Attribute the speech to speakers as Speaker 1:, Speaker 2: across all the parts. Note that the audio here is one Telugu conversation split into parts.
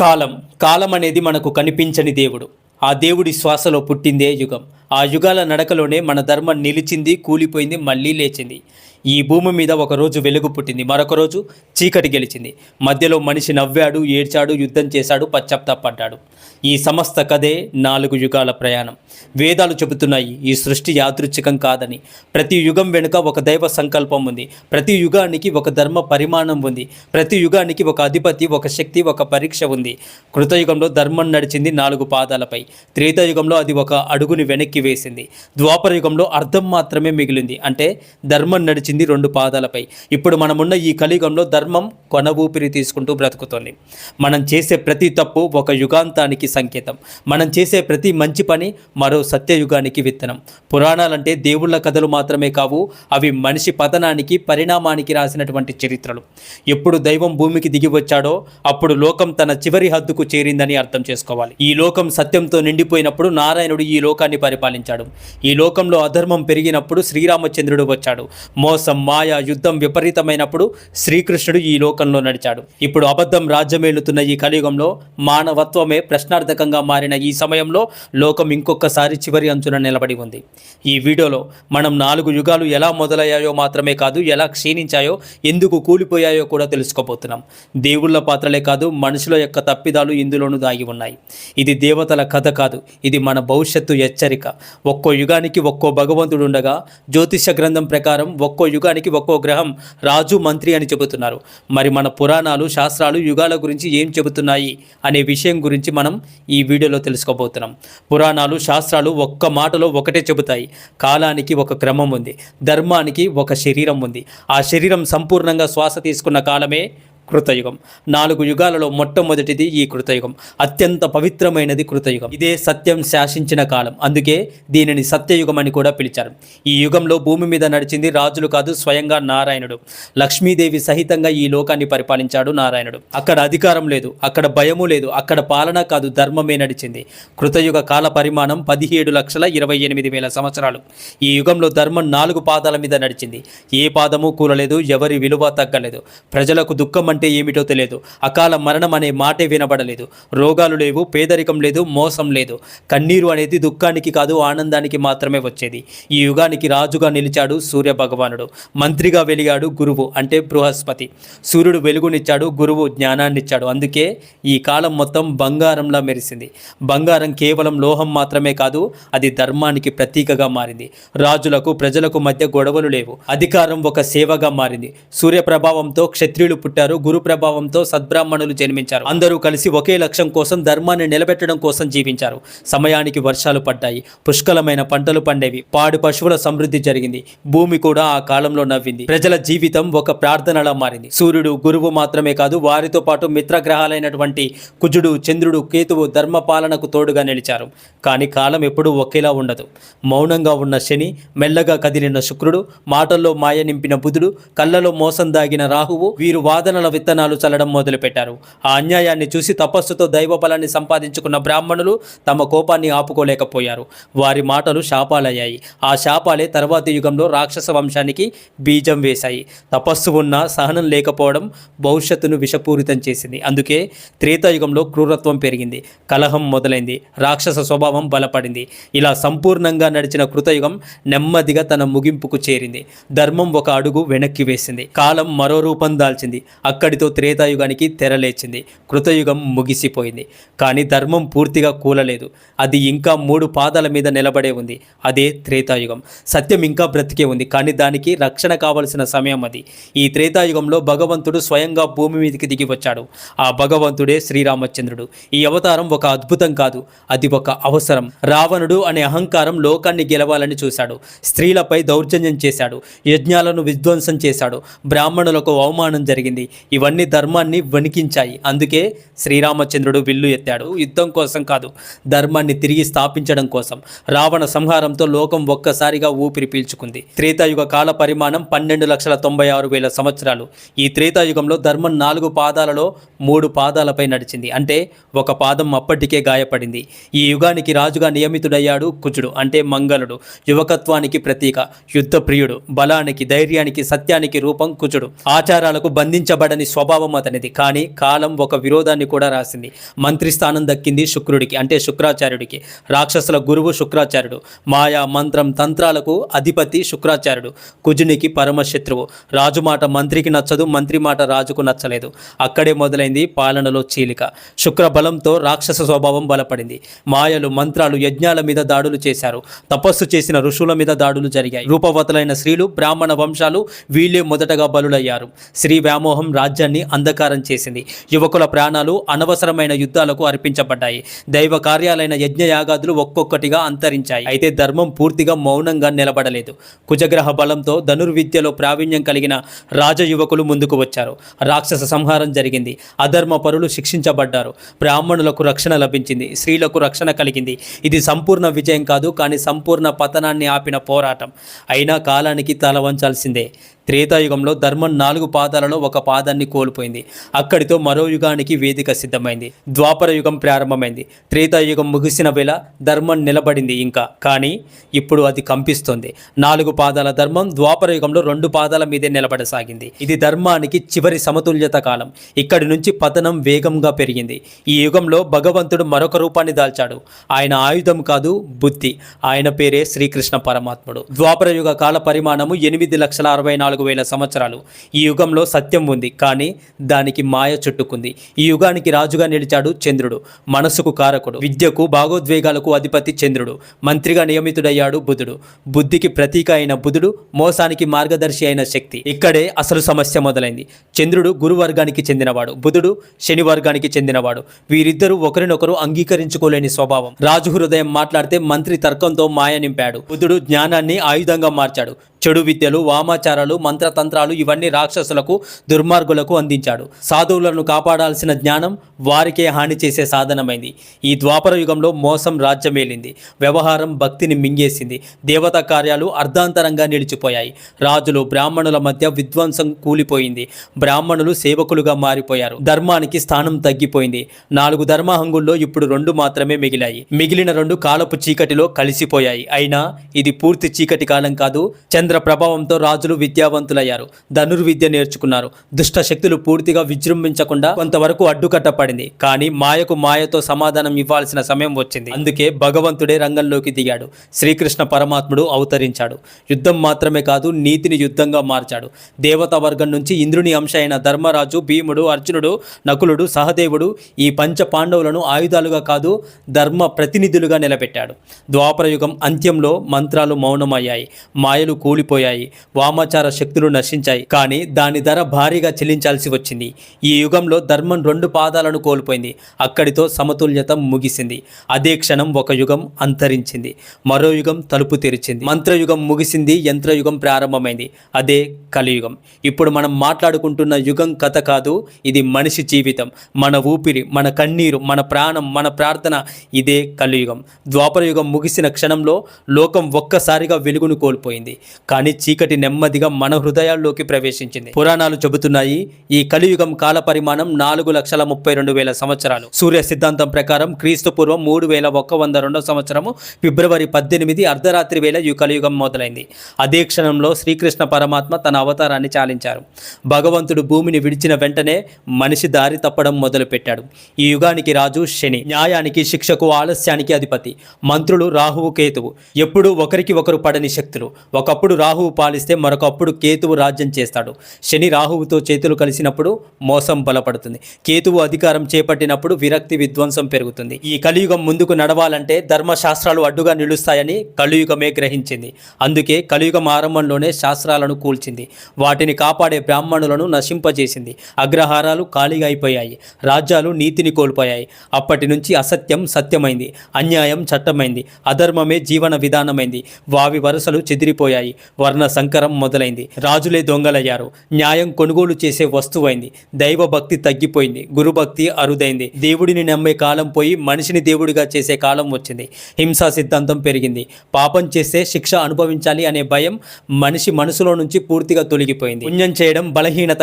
Speaker 1: కాలం. కాలం అనేది మనకు కనిపించని దేవుడు. ఆ దేవుడి శ్వాసలో పుట్టిందే యుగం. ఆ యుగాల నడకలోనే మన ధర్మం నిలిచింది కూలిపోయింది మళ్ళీ లేచింది. ఈ భూమి మీద ఒకరోజు వెలుగు పుట్టింది మరొక రోజు చీకటి గెలిచింది. మధ్యలో మనిషి నవ్వాడు ఏడ్చాడు యుద్ధం చేశాడు పశ్చాత్తాపడ్డాడు. ఈ సమస్త కథే నాలుగు యుగాల ప్రయాణం. వేదాలు చెబుతున్నాయి ఈ సృష్టి యాదృచ్ఛికం కాదని. ప్రతి యుగం వెనుక ఒక దైవ సంకల్పం ఉంది. ప్రతి యుగానికి ఒక ధర్మ పరిమాణం ఉంది. ప్రతి యుగానికి ఒక అధిపతి ఒక శక్తి ఒక పరీక్ష ఉంది. కృతయుగంలో ధర్మం నడిచింది నాలుగు పాదాలపై. త్రేతాయుగంలో అది ఒక అడుగుని వెనక్కి వేసింది. ద్వాపర యుగంలో అర్థం మాత్రమే మిగిలింది. అంటే ధర్మం నడిచింది రెండు పాదాలపై. ఇప్పుడు మనమున్న ఈ కలియుగంలో ధర్మం కొన ఊపిరి తీసుకుంటూ బ్రతుకుతోంది. మనం చేసే ప్రతి తప్పు ఒక యుగాంతానికి సంకేతం. మనం చేసే ప్రతి మంచి పని మరో సత్యయుగానికి విత్తనం. పురాణాలంటే దేవుళ్ళ కథలు మాత్రమే కావు అవి మనిషి పతనానికి పరిణామానికి రాసినటువంటి చరిత్రలు. ఎప్పుడు దైవం భూమికి దిగి వచ్చాడో అప్పుడు లోకం తన చివరి హద్దుకు చేరిందని అర్థం చేసుకోవాలి. ఈ లోకం సత్యంతో నిండిపోయినప్పుడు నారాయణుడు ఈ లోకాన్ని పరిపాలించాడు. ఈ లోకంలో అధర్మం పెరిగినప్పుడు శ్రీరామచంద్రుడు వచ్చాడు. మోసం మాయ యుద్ధం విపరీతమైనప్పుడు శ్రీకృష్ణుడు ఈ లోకంలో నడిచాడు. ఇప్పుడు అబద్ధం రాజ్యమేలుతున్న ఈ కలియుగంలో మానవత్వమే ప్రశ్నార్థకంగా మారిన ఈ సమయంలో లోకం ఇంకొకసారి చివరి అంచున నిలబడి ఉంది. ఈ వీడియోలో మనం నాలుగు యుగాలు ఎలా మొదలయ్యాయో మాత్రమే కాదు ఎలా క్షీణించాయో ఎందుకు కూలిపోయాయో కూడా తెలుసుకోబోతున్నాం. దేవుళ్ళ పాత్రలే కాదు మనుషుల యొక్క తప్పిదాలు ఇందులోనూ దాగి ఉన్నాయి. ఇది దేవతల కథ కాదు ఇది మన భవిష్యత్తు హెచ్చరిక. ఒక్కో యుగానికి ఒక్కో భగవంతుడు ఉండగా జ్యోతిష గ్రంథం ప్రకారం ఒక్కో యుగానికి ఒక్కో గ్రహం రాజు మంత్రి అని చెబుతున్నారు. మరి మన పురాణాలు శాస్త్రాలు యుగాల గురించి ఏం చెబుతున్నాయి అనే విషయం గురించి మనం ఈ వీడియోలో తెలుసుకోబోతున్నాం. పురాణాలు శాస్త్రాలు ఒక్క మాటలో ఒకటే చెబుతాయి. కాలానికి ఒక క్రమం ఉంది. ధర్మానికి ఒక శరీరం ఉంది. ఆ శరీరం సంపూర్ణంగా శ్వాస తీసుకున్న కాలమే కృతయుగం. నాలుగు యుగాలలో మొట్టమొదటిది ఈ కృతయుగం. అత్యంత పవిత్రమైనది కృతయుగం. ఇదే సత్యం శాసించిన కాలం. అందుకే దీనిని సత్యయుగం అని కూడా పిలిచారు. ఈ యుగంలో భూమి మీద నడిచింది రాజులు కాదు స్వయంగా నారాయణుడు. లక్ష్మీదేవి సహితంగా ఈ లోకాన్ని పరిపాలించాడు నారాయణుడు. అక్కడ అధికారం లేదు అక్కడ భయము లేదు అక్కడ పాలన కాదు ధర్మమే నడిచింది. కృతయుగ కాల పరిమాణం పదిహేడు లక్షల ఇరవై ఎనిమిది వేల సంవత్సరాలు. ఈ యుగంలో ధర్మం నాలుగు పాదాల మీద నడిచింది. ఏ పాదము కూలలేదు ఎవరి విలువ తగ్గలేదు. ప్రజలకు దుఃఖం అంటే ఏమిటో తెలియదు. అకాల మరణం అనే మాటే వినబడలేదు. రోగాలు లేవు పేదరికం లేదు మోసం లేదు. కన్నీరు అనేది దుఃఖానికి కాదు ఆనందానికి మాత్రమే వచ్చేది. ఈ యుగానికి రాజుగా నిలిచాడు సూర్య భగవానుడు మంత్రిగా వెలిగాడు గురువు అంటే బృహస్పతి. సూర్యుడు వెలుగునిచ్చాడు గురువు జ్ఞానాన్నిచ్చాడు. అందుకే ఈ కాలం మొత్తం బంగారంలా మెరిసింది. బంగారం కేవలం లోహం మాత్రమే కాదు అది ధర్మానికి ప్రతీకగా మారింది. రాజులకు ప్రజలకు మధ్య గొడవలు లేవు. అధికారం ఒక సేవగా మారింది. సూర్య ప్రభావంతో క్షత్రియులు పుట్టారు గురు ప్రభావంతో సద్బ్రాహ్మణులు జన్మించారు. అందరూ కలిసి ఒకే లక్ష్యం కోసం ధర్మాన్ని నిలబెట్టడం కోసం జీవించారు. సమయానికి వర్షాలు పడ్డాయి. పుష్కలమైన పంటలు పండేవి. పాడి పశువుల సమృద్ధి జరిగింది. భూమి కూడా ఆ కాలంలో నవ్వింది. ప్రజల జీవితం ఒక ప్రార్థనలా మారింది. సూర్యుడు గురువు మాత్రమే కాదు వారితో పాటు మిత్రగ్రహాలైనటువంటి కుజుడు చంద్రుడు కేతువు ధర్మ పాలనకు తోడుగా నిలిచారు. కానీ కాలం ఎప్పుడూ ఒకేలా ఉండదు. మౌనంగా ఉన్న శని మెల్లగా కదిలిన శుక్రుడు మాటల్లో మాయ నింపిన బుధుడు కళ్ళలో మోసం దాగిన రాహువు వీరు వాదనల విత్తనాలు చల్లడం మొదలుపెట్టారు. ఆ అన్యాయాన్ని చూసి తపస్సుతో దైవ బలాన్ని సంపాదించుకున్న బ్రాహ్మణులు తమ కోపాన్ని ఆపుకోలేకపోయారు. వారి మాటలు శాపాలయ్యాయి. ఆ శాపాలే తర్వాతి యుగంలో రాక్షస వంశానికి బీజం వేశాయి. తపస్సు ఉన్న సహనం లేకపోవడం భవిష్యత్తును విషపూరితం చేసింది. అందుకే త్రేతాయుగంలో క్రూరత్వం పెరిగింది. కలహం మొదలైంది. రాక్షస స్వభావం బలపడింది. ఇలా సంపూర్ణంగా నడిచిన కృతయుగం నెమ్మదిగా తన ముగింపుకు చేరింది. ధర్మం ఒక అడుగు వెనక్కి వేసింది. కాలం మరో రూపం దాల్చింది. అక్కడితో త్రేతాయుగానికి తెరలేచింది కృతయుగం ముగిసిపోయింది. కానీ ధర్మం పూర్తిగా కూలలేదు. అది ఇంకా మూడు పాదాల మీద నిలబడే ఉంది. అదే త్రేతాయుగం. సత్యం ఇంకా బ్రతికే ఉంది. కానీ దానికి రక్షణ కావలసిన సమయం అది. ఈ త్రేతాయుగంలో భగవంతుడు స్వయంగా భూమి మీదకి దిగి వచ్చాడు. ఆ భగవంతుడే శ్రీరామచంద్రుడు. ఈ అవతారం ఒక అద్భుతం కాదు. అది ఒక అవసరం. రావణుడు అనే అహంకారం లోకాన్ని గెలవాలని చూశాడు. స్త్రీలపై దౌర్జన్యం చేశాడు. యజ్ఞాలను విధ్వంసం చేశాడు. బ్రాహ్మణులకు అవమానం జరిగింది. ఇవన్నీ ధర్మాన్ని వణికించాయి. అందుకే శ్రీరామచంద్రుడు విల్లు ఎత్తాడు. యుద్ధం కోసం కాదు ధర్మాన్ని తిరిగి స్థాపించడం కోసం. రావణ సంహారంతో లోకం ఒక్కసారిగా ఊపిరి పీల్చుకుంది. త్రేతాయుగ కాల పరిమాణం పన్నెండు లక్షల తొంభై ఆరు వేల సంవత్సరాలు. ఈ త్రేతాయుగంలో ధర్మం నాలుగు పాదాలలో మూడు పాదాలపై నడిచింది. అంటే ఒక పాదం అప్పటికే గాయపడింది. ఈ యుగానికి రాజుగా నియమితుడయ్యాడు కుజుడు అంటే మంగళుడు. యువకత్వానికి ప్రతీక యుద్ధ ప్రియుడు బలానికి ధైర్యానికి సత్యానికి రూపం కుజుడు. ఆచారాలకు బంధించబడని నిలబడని స్వభావం అతనిది. కానీ కాలం ఒక విరోధాన్ని కూడా రాసింది. మంత్రి స్థానం దక్కింది శుక్రుడికి అంటే శుక్రాచార్యుడికి. రాక్షసుల గురువు శుక్రాచార్యుడు. మాయా మంత్రం తంత్రాలకు అధిపతి శుక్రాచార్యుడు. కుజునికి పరమశత్రువు. రాజు మాట మంత్రికి నచ్చదు మంత్రి మాట రాజుకు నచ్చలేదు. అక్కడే మొదలైంది పాలనలో చీలిక. శుక్ర బలంతో రాక్షస స్వభావం బలపడింది. మాయలు మంత్రాలు యజ్ఞాల మీద దాడులు చేశారు. తపస్సు చేసిన ఋషుల మీద దాడులు జరిగాయి. రూపవతులైన స్త్రీలు బ్రాహ్మణ వంశాలు వీళ్ళే మొదటగా బలులయ్యారు. శ్రీ వ్యామోహం రాజ్యాన్ని అంధకారం చేసింది. యువకుల ప్రాణాలు అనవసరమైన యుద్ధాలకు అర్పించబడ్డాయి. దైవ కార్యాలైన యజ్ఞయాగాదులు ఒక్కొక్కటిగా అంతరించాయి. అయితే ధర్మం పూర్తిగా మౌనంగా నిలబడలేదు. కుజగ్రహ బలంతో ధనుర్విద్యలో ప్రావీణ్యం కలిగిన రాజ యువకులు ముందుకు వచ్చారు. రాక్షస సంహారం జరిగింది. అధర్మ పరులు శిక్షించబడ్డారు. బ్రాహ్మణులకు రక్షణ లభించింది. స్త్రీలకు రక్షణ కలిగింది. ఇది సంపూర్ణ విజయం కాదు కానీ సంపూర్ణ పతనాన్ని ఆపిన పోరాటం. అయినా కాలానికి తల వంచాల్సిందే త్రేతాయుగంలో ధర్మం నాలుగు పాదాలలో ఒక పాదాన్ని కోల్పోయింది. అక్కడితో మరో యుగానికి వేదిక సిద్ధమైంది. ద్వాపర యుగం ప్రారంభమైంది. త్రేతాయుగం ముగిసిన వేళ ధర్మం నిలబడింది ఇంకా. కానీ ఇప్పుడు అది కంపిస్తుంది. నాలుగు పాదాల ధర్మం ద్వాపర యుగంలో రెండు పాదాల మీదే నిలబడసాగింది. ఇది ధర్మానికి చివరి సమతుల్యత కాలం. ఇక్కడి నుంచి పతనం వేగంగా పెరిగింది. ఈ యుగంలో భగవంతుడు మరొక రూపాన్ని దాల్చాడు. ఆయన ఆయుధం కాదు బుద్ధి. ఆయన పేరే శ్రీకృష్ణ పరమాత్ముడు. ద్వాపర యుగ కాల పరిమాణము ఎనిమిది లక్షల అరవై నాలుగు వేల సంవత్సరాలు. ఈ యుగంలో సత్యం ఉంది కానీ దానికి మాయ చుట్టుకుంది. ఈ యుగానికి రాజుగా నిలిచాడు చంద్రుడు మనసుకు కారకుడు. విద్యకు భాగోద్వేగాలకు అధిపతి చంద్రుడు మంత్రిగా నియమితుడయ్యాడు బుధుడు. బుద్ధికి ప్రతీక అయిన బుధుడు మోసానికి మార్గదర్శి అయిన శక్తి. ఇక్కడే అసలు సమస్య మొదలైంది. చంద్రుడు గురువర్గానికి చెందినవాడు బుధుడు శని వర్గానికి చెందినవాడు. వీరిద్దరూ ఒకరినొకరు అంగీకరించుకోలేని స్వభావం. రాజు హృదయం మాట్లాడితే మంత్రి తర్కంతో మాయ నింపాడు. బుధుడు జ్ఞానాన్ని ఆయుధంగా మార్చాడు. చెడు విద్యలు వామాచారాలు మంత్రతంత్రాలు ఇవన్నీ రాక్షసులకు దుర్మార్గులకు అందించాడు. సాధువులను కాపాడాల్సిన జ్ఞానం వారికే హాని చేసే సాధనమైంది. ఈ ద్వాపర యుగంలో మోసం రాజ్యమేలింది. వ్యవహారం భక్తిని మింగేసింది. దేవతా కార్యాలు అర్ధాంతరంగా నిలిచిపోయాయి. రాజులు బ్రాహ్మణుల మధ్య విధ్వంసం కూలిపోయింది. బ్రాహ్మణులు సేవకులుగా మారిపోయారు. ధర్మానికి స్థానం తగ్గిపోయింది. నాలుగు ధర్మహంగుల్లో ఇప్పుడు రెండు మాత్రమే మిగిలాయి. మిగిలిన రెండు కాలపు చీకటిలో కలిసిపోయాయి. అయినా ఇది పూర్తి చీకటి కాలం కాదు. చంద్ర ప్రభావంతో రాజులు విద్యావంతులయ్యారు. ధనుర్విద్య నేర్చుకున్నారు. దుష్ట శక్తులు పూర్తిగా విజృంభించకుండా కొంతవరకు అడ్డుకట్టపడింది కానీ మాయకు మాయతో సమాధానం ఇవ్వాల్సిన సమయం వచ్చింది. అందుకే భగవంతుడే రంగంలోకి దిగాడు. శ్రీకృష్ణ పరమాత్ముడు అవతరించాడు. యుద్ధం మాత్రమే కాదు నీతిని యుద్ధంగా మార్చాడు. దేవతా వర్గం నుంచి ఇంద్రుని అంశ అయిన ధర్మరాజు భీముడు అర్జునుడు నకులుడు సహదేవుడు ఈ పంచ పాండవులను ఆయుధాలుగా కాదు ధర్మ ప్రతినిధులుగా నిలబెట్టాడు. ద్వాపరయుగం అంత్యంలో మంత్రాలు మౌనమయ్యాయి మాయలు కూలిపోయాయి వామాచార శక్తులు నశించాయి. కానీ దాని ధర భారీగా చెల్లించాల్సి వచ్చింది. ఈ యుగంలో ధర్మం రెండు పాదాలను కోల్పోయింది. అక్కడితో సమతుల్యత ముగిసింది. అదే క్షణం ఒక యుగం అంతరించింది. మరో యుగం తలుపు తెరిచింది. మంత్రయుగం ముగిసింది యంత్రయుగం ప్రారంభమైంది. అదే కలియుగం. ఇప్పుడు మనం మాట్లాడుకుంటున్న యుగం కథ కాదు ఇది మనిషి జీవితం. మన ఊపిరి మన కన్నీరు మన ప్రాణం మన ప్రార్థన ఇదే కలియుగం. ద్వాపర యుగం ముగిసిన క్షణంలో లోకం ఒక్కసారిగా వెలుగును కోల్పోయింది. కానీ చీకటి నెమ్మదిగా మన హృదయాల్లోకి ప్రవేశించింది. పురాణాలు చెబుతున్నాయి ఈ కలియుగం కాల పరిమాణం నాలుగు లక్షల ముప్పై రెండు వేల సంవత్సరాలు. సూర్య సిద్ధాంతం ప్రకారం క్రీస్తు పూర్వం మూడు వేల ఒక్క వంద రెండో సంవత్సరము ఫిబ్రవరి పద్దెనిమిది అర్ధరాత్రి వేళ ఈ కలియుగం మొదలైంది. అదే క్షణంలో శ్రీకృష్ణ పరమాత్మ తన అవతారాన్ని చాలించారు. భగవంతుడు భూమిని విడిచిన వెంటనే మనిషి దారి తప్పడం మొదలుపెట్టాడు. ఈ యుగానికి రాజు శని న్యాయానికి శిక్షకు ఆలస్యానికి అధిపతి మంత్రులు రాహువు కేతువు. ఎప్పుడూ ఒకరికి ఒకరు పడని శక్తులు. ఒకప్పుడు రాహువు పాలిస్తే మరొకప్పుడు కేతువు రాజ్యం చేస్తాడు. శని రాహువుతో చేతులు కలిసినప్పుడు మోసం బలపడుతుంది. కేతువు అధికారం చేపట్టినప్పుడు విరక్తి విధ్వంసం పెరుగుతుంది. ఈ కలియుగం ముందుకు నడవాలంటే ధర్మశాస్త్రాలు అడ్డుగా నిలుస్తాయని కలియుగమే గ్రహించింది. అందుకే కలియుగం ఆరంభంలోనే శాస్త్రాలను కూల్చింది. వాటిని కాపాడే బ్రాహ్మణులను నశింపజేసింది. అగ్రహారాలు ఖాళీగా అయిపోయాయి రాజ్యాలు నీతిని కోల్పోయాయి. అప్పటి నుంచి అసత్యం సత్యమైంది. అన్యాయం చట్టమైంది. అధర్మమే జీవన విధానమైంది. వావి వరుసలు చెదిరిపోయాయి. వర్ణ సంకరం మొదలైంది. రాజులే దొంగలయ్యారు. న్యాయం కొనుగోలు చేసే వస్తువైంది. దైవ భక్తి తగ్గిపోయింది. గురుభక్తి అరుదైంది. దేవుడిని నమ్మే కాలం పోయి మనిషిని దేవుడిగా చేసే కాలం వచ్చింది. హింసా సిద్ధాంతం పెరిగింది. పాపం చేస్తే శిక్ష అనుభవించాలి అనే భయం మనిషి మనసులో నుంచి పూర్తిగా తొలగిపోయింది. పుణ్యం చేయడం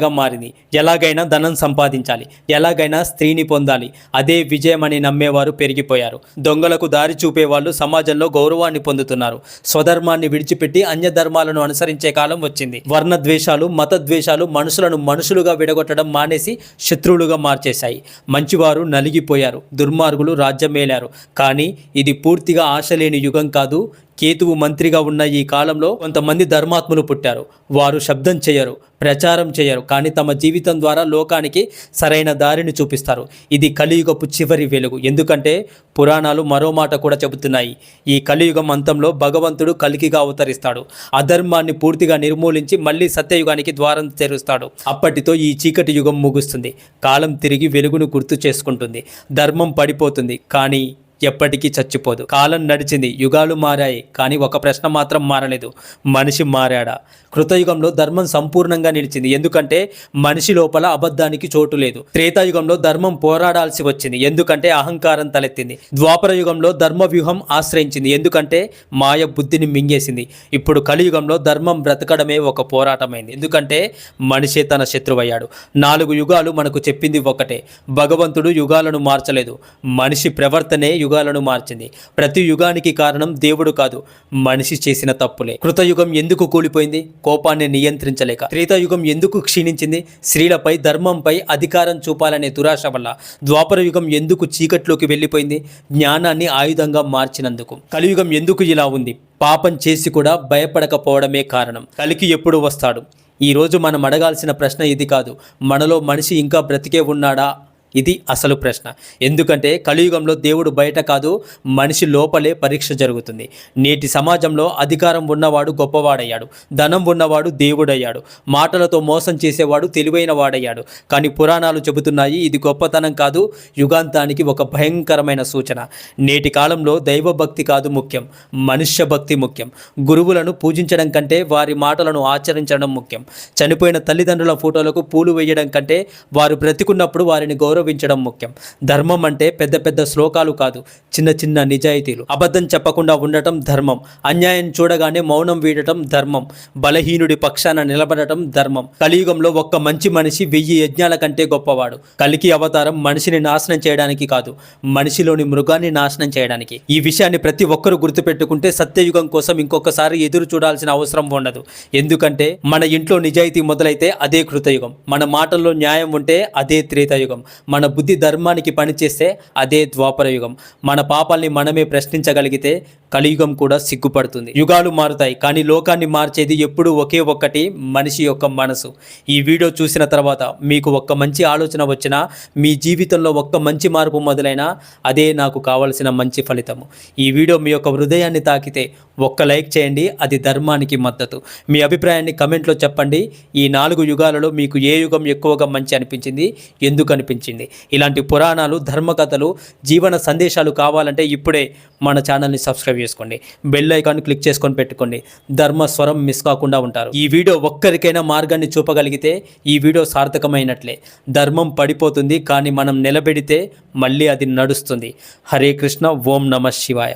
Speaker 1: బలహీనతగా మారింది ఎలాగైనా ధనం సంపాదించాలి. ఎలాగైనా స్త్రీని పొందాలి. అదే విజయం అని నమ్మేవారు పెరిగిపోయారు. దొంగలకు దారి చూపే వాళ్ళు సమాజంలో గౌరవాన్ని పొందుతున్నారు. స్వధర్మాన్ని విడిచిపెట్టి అన్య ధర్మాలను అనుసరించే కాలం వచ్చింది. వర్ణ ద్వేషాలు మత ద్వేషాలు మనుషులను మనుషులుగా విడగొట్టడం మానేసి శత్రువులుగా మార్చేశాయి. మంచివారు నలిగిపోయారు. దుర్మార్గులు రాజ్యమేలారు. కానీ ఇది పూర్తిగా ఆశలేని యుగం కాదు. కేతువు మంత్రిగా ఉన్న ఈ కాలంలో కొంతమంది ధర్మాత్ములు పుట్టారు. వారు శబ్దం చేయరు ప్రచారం చేయరు కానీ తమ జీవితం ద్వారా లోకానికి సరైన దారిని చూపిస్తారు. ఇది కలియుగపు చివరి వెలుగు. ఎందుకంటే పురాణాలు మరో మాట కూడా చెబుతున్నాయి. ఈ కలియుగం అంతంలో భగవంతుడు కలికిగా అవతరిస్తాడు. అధర్మాన్ని పూర్తిగా నిర్మూలించి మళ్ళీ సత్యయుగానికి ద్వారం తెరుస్తాడు. అప్పటితో ఈ చీకటి యుగం ముగుస్తుంది. కాలం తిరిగి వెలుగును గుర్తు చేసుకుంటుంది. ధర్మం పడిపోతుంది. కానీ ఎప్పటికీ చచ్చిపోదు. కాలం నడిచింది యుగాలు మారాయి కానీ ఒక ప్రశ్న మాత్రం మారలేదు. మనిషి మారాడా? కృతయుగంలో ధర్మం సంపూర్ణంగా నిలిచింది. ఎందుకంటే మనిషి లోపల అబద్ధానికి చోటు లేదు. త్రేతాయుగంలో ధర్మం పోరాడాల్సి వచ్చింది. ఎందుకంటే అహంకారం తలెత్తింది. ద్వాపర యుగంలో ధర్మ వ్యూహం ఆశ్రయించింది. ఎందుకంటే మాయ బుద్ధిని మింగేసింది. ఇప్పుడు కలియుగంలో ధర్మం బ్రతకడమే ఒక పోరాటమైంది. ఎందుకంటే మనిషే తన శత్రువయ్యాడు. నాలుగు యుగాలు మనకు చెప్పింది ఒకటే. భగవంతుడు యుగాలను మార్చలేదు. మనిషి ప్రవర్తనే యుగాలను మార్చింది. ప్రతి యుగానికి కారణం దేవుడు కాదు మనిషి చేసిన తప్పులే. కృతయుగం ఎందుకు కూలిపోయింది? కోపాన్ని నియంత్రించలేక. త్రేతాయుగం ఎందుకు క్షీణించింది? స్త్రీలపై ధర్మంపై అధికారం చూపాలనే దురాశ వల్ల ద్వాపర యుగం ఎందుకు చీకట్లోకి వెళ్ళిపోయింది? జ్ఞానాన్ని ఆయుధంగా మార్చినందుకు. కలియుగం ఎందుకు ఇలా ఉంది? పాపం చేసి కూడా భయపడకపోవడమే కారణం. కలికి ఎప్పుడు వస్తాడు? ఈరోజు మనం అడగాల్సిన ప్రశ్న ఇది కాదు. మనలో మనిషి ఇంకా బ్రతికే ఉన్నాడా? ఇది అసలు ప్రశ్న. ఎందుకంటే కలియుగంలో దేవుడు బయట కాదు మనిషి లోపలే పరీక్ష జరుగుతుంది. నేటి సమాజంలో అధికారం ఉన్నవాడు గొప్పవాడయ్యాడు ధనం ఉన్నవాడు దేవుడయ్యాడు మాటలతో మోసం చేసేవాడు తెలివైన వాడయ్యాడు. కానీ పురాణాలు చెబుతున్నాయి ఇది గొప్పతనం కాదు యుగాంతానికి ఒక భయంకరమైన సూచన. నేటి కాలంలో దైవభక్తి కాదు ముఖ్యం మనుష్య భక్తి ముఖ్యం. గురువులను పూజించడం కంటే వారి మాటలను ఆచరించడం ముఖ్యం. చనిపోయిన తల్లిదండ్రుల ఫోటోలకు పూలు వేయడం కంటే వారు బ్రతికున్నప్పుడు వారిని గౌరవించడం ముఖ్యం. ధర్మం అంటే పెద్ద పెద్ద శ్లోకాలు కాదు చిన్న చిన్న నిజాయితీలు. అబద్ధం చెప్పకుండా ఉండటం ధర్మం. అన్యాయం చూడగానే మౌనం వీడటం ధర్మం. బలహీనుడి పక్షాన నిలబడటం ధర్మం. కలియుగంలో ఒక్క మంచి మనిషి వెయ్యి యజ్ఞాల కంటే గొప్పవాడు. కలికి అవతారం మనిషిని నాశనం చేయడానికి కాదు మనిషిలోని మృగాన్ని నాశనం చేయడానికి. ఈ విషయాన్ని ప్రతి ఒక్కరూ గుర్తుపెట్టుకుంటే సత్యయుగం కోసం ఇంకొకసారి ఎదురు చూడాల్సిన అవసరం ఉండదు. ఎందుకంటే మన ఇంట్లో నిజాయితీ మొదలైతే అదే కృతయుగం. మన మాటల్లో న్యాయం ఉంటే అదే త్రేతాయుగం. మన బుద్ధి ధర్మానికి పనిచేస్తే అదే ద్వాపర యుగం. మన పాపాల్ని మనమే ప్రశ్నించగలిగితే కలియుగం కూడా సిగ్గుపడుతుంది. యుగాలు మారుతాయి కానీ లోకాన్ని మార్చేది ఎప్పుడూ ఒకే ఒక్కటి మనిషి యొక్క మనసు. ఈ వీడియో చూసిన తర్వాత మీకు ఒక్క మంచి ఆలోచన వచ్చినా మీ జీవితంలో ఒక్క మంచి మార్పు మొదలైనా అదే నాకు కావలసిన మంచి ఫలితము. ఈ వీడియో మీ యొక్క హృదయాన్ని తాకితే ఒక్క లైక్ చేయండి అది ధర్మానికి మద్దతు. మీ అభిప్రాయాన్ని కమెంట్లో చెప్పండి. ఈ నాలుగు యుగాలలో మీకు ఏ యుగం ఎక్కువగా మంచి అనిపించింది? ఎందుకు అనిపించింది? ఇలాంటి పురాణాలు ధర్మకథలు జీవన సందేశాలు కావాలంటే ఇప్పుడే మన ఛానల్ని సబ్స్క్రైబ్ చేసుకోండి. బెల్ ఐకాన్ క్లిక్ చేసుకొని పెట్టుకోండి. ధర్మ స్వరం మిస్ కాకుండా ఉంటారు. ఈ వీడియో ఒక్కరికైనా మార్గాన్ని చూపగలిగితే ఈ వీడియో సార్థకమైనట్లే. ధర్మం పడిపోతుంది కానీ మనం నిలబెడితే మళ్ళీ అది నడుస్తుంది. హరే కృష్ణ ఓం నమ శివాయ.